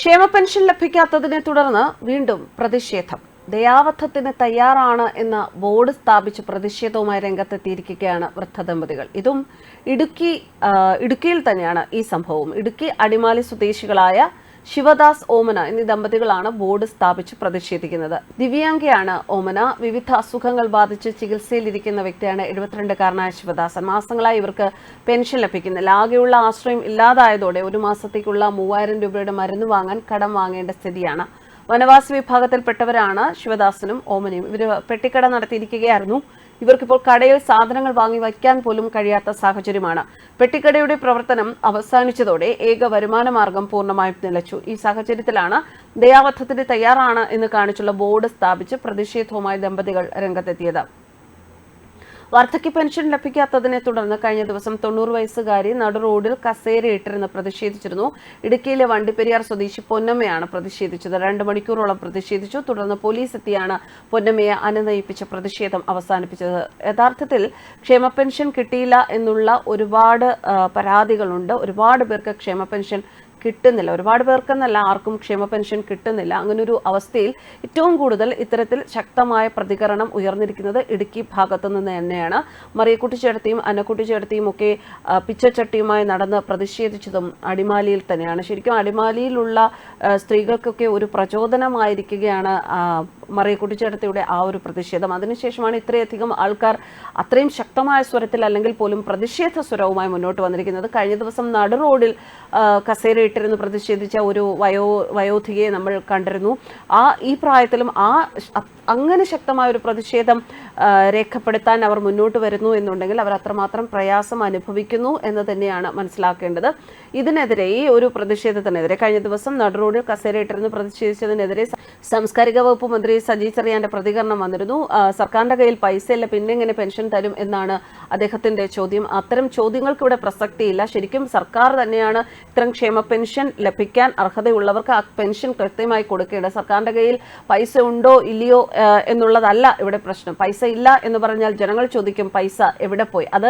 ക്ഷേമ പെൻഷൻ ലഭിക്കാത്തതിനെ തുടർന്ന് വീണ്ടും പ്രതിഷേധം. ദയാവധത്തിന് തയ്യാറാണ് എന്ന ബോർഡ് സ്ഥാപിച്ച് പ്രതിഷേധവുമായി രംഗത്തെത്തിയിരിക്കുകയാണ് വൃദ്ധദമ്പതികൾ. ഇതും ഇടുക്കി ഇടുക്കിയിൽ തന്നെയാണ് ഈ സംഭവം. ഇടുക്കി അടിമാലി സ്വദേശികളായ ശിവദാസ് ഓമന എന്നീ ദമ്പതികളാണ് ബോർഡ് സ്ഥാപിച്ച് പ്രതിഷേധിക്കുന്നത്. ദിവ്യാംഗയാണ് ഓമന. വിവിധ അസുഖങ്ങൾ ബാധിച്ച് ചികിത്സയിലിരിക്കുന്ന വ്യക്തിയാണ് എഴുപത്തിരണ്ടുകാരനായ ശിവദാസൻ. മാസങ്ങളായി ഇവർക്ക് പെൻഷൻ ലഭിക്കുന്നില്ല. ആകെയുള്ള ആശ്രയം ഇല്ലാതായതോടെ ഒരു മാസത്തേക്കുള്ള മൂവായിരം രൂപയുടെ മരുന്ന് വാങ്ങാൻ കടം വാങ്ങേണ്ട സ്ഥിതിയാണ്. വനവാസി വിഭാഗത്തിൽപ്പെട്ടവരാണ് ശിവദാസനും ഓമനയും. ഇവർ പെട്ടിക്കട നടത്തിയിരിക്കുകയായിരുന്നു. ഇവർക്കിപ്പോൾ കടയിൽ സാധനങ്ങൾ വാങ്ങി വയ്ക്കാൻ പോലും കഴിയാത്ത സാഹചര്യമാണ്. പെട്ടിക്കടയുടെ പ്രവർത്തനം അവസാനിച്ചതോടെ ഏക വരുമാന മാർഗം പൂർണമായും നിലച്ചു. ഈ സാഹചര്യത്തിലാണ് ദയാവധത്തിന് തയ്യാറാണ് എന്ന് കാണിച്ചുള്ള ബോർഡ് സ്ഥാപിച്ച് പ്രതിഷേധവുമായി ദമ്പതികൾ രംഗത്തെത്തിയത്. വാർദ്ധക്യ പെൻഷൻ ലഭിക്കാത്തതിനെ തുടർന്ന് കഴിഞ്ഞ ദിവസം തൊണ്ണൂറ് വയസ്സുകാരി നടു റോഡിൽ കസേരയിട്ടിരുന്ന് പ്രതിഷേധിച്ചിരുന്നു. ഇടുക്കിയിലെ വണ്ടിപ്പെരിയാർ സ്വദേശി പൊന്നമ്മയാണ് പ്രതിഷേധിച്ചത്. രണ്ട് മണിക്കൂറോളം പ്രതിഷേധിച്ചു. തുടർന്ന് പോലീസ് എത്തിയാണ് പൊന്നമ്മയെ അനുനയിപ്പിച്ച പ്രതിഷേധം അവസാനിപ്പിച്ചത്. യഥാർത്ഥത്തിൽ ക്ഷേമ പെൻഷൻ കിട്ടിയില്ല എന്നുള്ള ഒരുപാട് പരാതികളുണ്ട്. ഒരുപാട് പേർക്ക് ക്ഷേമ പെൻഷൻ കിട്ടുന്നില്ല. ഒരുപാട് പേർക്കെന്നല്ല ആർക്കും ക്ഷേമ പെൻഷൻ കിട്ടുന്നില്ല. അങ്ങനെ ഒരു അവസ്ഥയിൽ ഏറ്റവും കൂടുതൽ ഇത്തരത്തിൽ ശക്തമായ പ്രതികരണം ഉയർന്നിരിക്കുന്നത് ഇടുക്കി ഭാഗത്തു നിന്ന് തന്നെയാണ്. മറിയക്കുട്ടി ചേട്ടത്തിയും അന്നക്കുട്ടി ചേട്ടത്തിയും ഒക്കെ പിച്ചച്ചട്ടിയുമായി നടന്ന് പ്രതിഷേധിച്ചതും അടിമാലിയിൽ തന്നെയാണ്. ശരിക്കും അടിമാലിയിലുള്ള സ്ത്രീകൾക്കൊക്കെ ഒരു പ്രചോദനമായിരിക്കുകയാണ് മറിയക്കുട്ടി ചേട്ടത്തിയുടെ ആ ഒരു പ്രതിഷേധം. അതിനുശേഷമാണ് ഇത്രയധികം ആൾക്കാർ അത്രയും ശക്തമായ സ്വരത്തിൽ അല്ലെങ്കിൽ പോലും പ്രതിഷേധ സ്വരവുമായി മുന്നോട്ട് വന്നിരിക്കുന്നത്. കഴിഞ്ഞ ദിവസം നടു റോഡിൽ ആ, കസേരയിട്ടിരുന്ന് പ്രതിഷേധിച്ച ഒരു വയോ വയോധികയെ നമ്മൾ കണ്ടിരുന്നു. ആ ഈ പ്രായത്തിലും ആ അങ്ങനെ ശക്തമായ ഒരു പ്രതിഷേധം രേഖപ്പെടുത്താൻ അവർ മുന്നോട്ട് വരുന്നു എന്നുണ്ടെങ്കിൽ അവർ അത്രമാത്രം പ്രയാസം അനുഭവിക്കുന്നു എന്ന് തന്നെയാണ് മനസ്സിലാക്കേണ്ടത്. ഇതിനെതിരെ ഈ ഒരു പ്രതിഷേധത്തിനെതിരെ കഴിഞ്ഞ ദിവസം നടുറോഡിൽ കസേരയിട്ടിരുന്ന് പ്രതിഷേധിച്ചതിനെതിരെ സാംസ്കാരിക വകുപ്പ് മന്ത്രി സജി ചെറിയാന്റെ പ്രതികരണം വന്നിരുന്നു. സർക്കാരിന്റെ കയ്യിൽ പൈസയില്ല പിന്നെ എങ്ങനെ പെൻഷൻ തരും എന്നാണ് അദ്ദേഹത്തിന്റെ ചോദ്യം. അത്തരം ചോദ്യങ്ങൾക്ക് ഇവിടെ പ്രസക്തിയില്ല. ശരിക്കും സർക്കാർ തന്നെയാണ് ഇത്തരം ക്ഷേമ പെൻഷൻ ലഭിക്കാൻ അർഹതയുള്ളവർക്ക് ആ പെൻഷൻ കൃത്യമായി കൊടുക്കേണ്ടത് സർക്കാരിന്റെ കയ്യിൽ പൈസ ഉണ്ടോ ഇല്ലയോ എന്നുള്ളതല്ല ഇവിടെ പ്രശ്നം. പൈസ ഇല്ല എന്ന് പറഞ്ഞാൽ ജനങ്ങൾ ചോദിക്കും പൈസ എവിടെ പോയി? അത്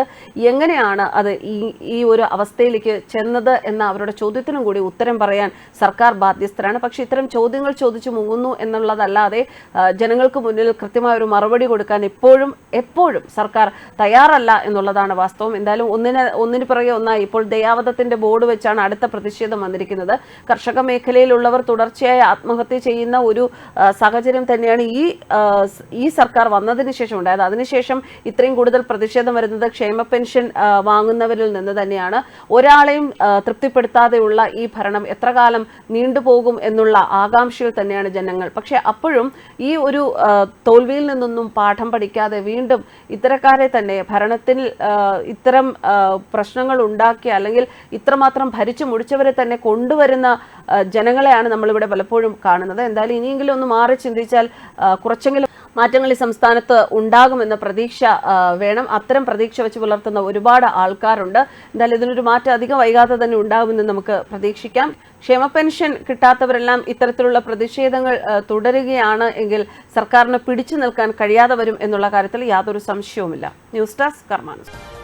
എങ്ങനെയാണ് അത് ഈ ഈ ഒരു അവസ്ഥയിലേക്ക് ചെന്നത് എന്ന അവരുടെ ചോദ്യത്തിനും കൂടി ഉത്തരം പറയാൻ സർക്കാർ ബാധ്യസ്ഥരാണ്. പക്ഷേ ഇത്തരം ചോദ്യങ്ങൾ ചോദിച്ചു മുങ്ങുന്നു എന്നുള്ളതല്ലാതെ ജനങ്ങൾക്ക് മുന്നിൽ കൃത്യമായ ഒരു മറുപടി കൊടുക്കാൻ എപ്പോഴും എപ്പോഴും സർക്കാർ തയ്യാറല്ല എന്നുള്ളതാണ് വാസ്തവം. എന്തായാലും ഒന്നിന് ഒന്നിന് പിറകെ ഒന്നായി. ഇപ്പോൾ ദയാവധത്തിന്റെ ബോർഡ് വെച്ചാണ് അടുത്ത പ്രതിഷേധം വന്നിരിക്കുന്നത്. കർഷക മേഖലയിലുള്ളവർ തുടർച്ചയായി ആത്മഹത്യ ചെയ്യുന്ന ഒരു സാഹചര്യം തന്നെയാണ് ഈ ഈ സർക്കാർ വന്നതിന് ശേഷം ഉണ്ടായത്. അതിനുശേഷം ഇത്രയും കൂടുതൽ പ്രതിഷേധം വരുന്നത് ക്ഷേമ പെൻഷൻ വാങ്ങുന്നവരിൽ നിന്ന് തന്നെയാണ്. ഒരാളെയും തൃപ്തിപ്പെടുത്താതെയുള്ള ഈ ഭരണം എത്ര കാലം നീണ്ടുപോകും എന്നുള്ള ആകാംക്ഷയിൽ തന്നെയാണ് ജനങ്ങൾ. പക്ഷെ അപ്പോഴും ഈ ഒരു തോൽവിയിൽ നിന്നൊന്നും പാഠം പഠിക്കാതെ വീണ്ടും ഇത്തരക്കാരെ തന്നെ ഭരണത്തിൽ ഇത്തരം പ്രശ്നങ്ങൾ ഉണ്ടാക്കി അല്ലെങ്കിൽ ഇത്രമാത്രം ഭരിച്ചു മുടിച്ചവരെ തന്നെ കൊണ്ടുവരുന്ന ആ, ജനങ്ങളെയാണ് നമ്മളിവിടെ പലപ്പോഴും കാണുന്നത്. എന്തായാലും ഇനിയെങ്കിലും ഒന്ന് മാറി ചിന്തിച്ചാൽ കുറച്ചെങ്കിലും മാറ്റങ്ങൾ ഈ സംസ്ഥാനത്ത് ഉണ്ടാകുമെന്ന പ്രതീക്ഷ വേണം. അത്തരം പ്രതീക്ഷ വെച്ച് പുലർത്തുന്ന ഒരുപാട് ആൾക്കാരുണ്ട്. എന്തായാലും ഇതിനൊരു മാറ്റം അധികം വൈകാതെ തന്നെ ഉണ്ടാകുമെന്ന് നമുക്ക് പ്രതീക്ഷിക്കാം. ക്ഷേമ പെൻഷൻ കിട്ടാത്തവരെല്ലാം ഇത്തരത്തിലുള്ള പ്രതിഷേധങ്ങൾ തുടരുകയാണ് എങ്കിൽ സർക്കാരിന് പിടിച്ചു നിൽക്കാൻ കഴിയാതെ വരും എന്നുള്ള കാര്യത്തിൽ യാതൊരു സംശയവുമില്ല. News desk കർമാനുസ്.